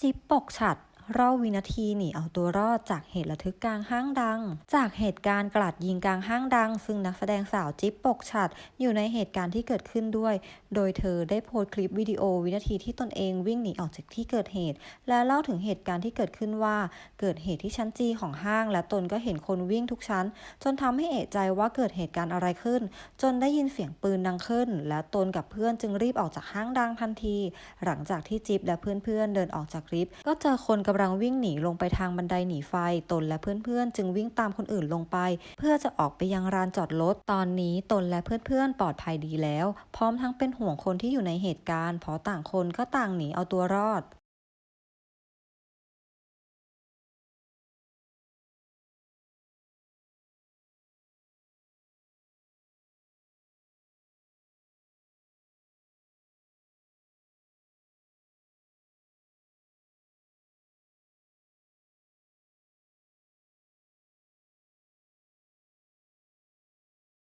จิ๊บปกฉัด รอวินาทีหนีเอาตัวรอดจากเหตุระทึกกลางห้างดัง จากเหตุการณ์กราดยิงกลางห้างดัง ซึ่งนักแสดงสาวจิ๊บปกฉัดอยู่ในเหตุการณ์ที่เกิดขึ้นด้วย โดยเธอได้โพสต์คลิปวิดีโอวินาทีที่ตนเองวิ่งหนีออกจากที่เกิดเหตุ และเล่าถึงเหตุการณ์ที่เกิดขึ้นว่า เกิดเหตุที่ชั้นจีของห้าง และตนก็เห็นคนวิ่งทุกชั้น จนทำให้เอะใจว่าเกิดเหตุการณ์อะไรขึ้น จนได้ยินเสียงปืนดังขึ้น และตนกับเพื่อนจึงรีบออกจากห้างดังทันที หลังจากที่จิ๊บและเพื่อนๆเดินออกจากลิฟต์ก็เจอคนกำลังวิ่งหนีลงไปทางบันไดหนีไฟ ตนและเพื่อนๆ จึงวิ่งตามคนอื่นลงไป เพื่อจะออกไปยังลานจอดรถ ตอนนี้ตนและเพื่อนๆ ปลอดภัยดีแล้ว พร้อมทั้งเป็นห่วงคนที่อยู่ในเหตุการณ์ เพราะต่างคนก็ต่างหนีเอาตัวรอด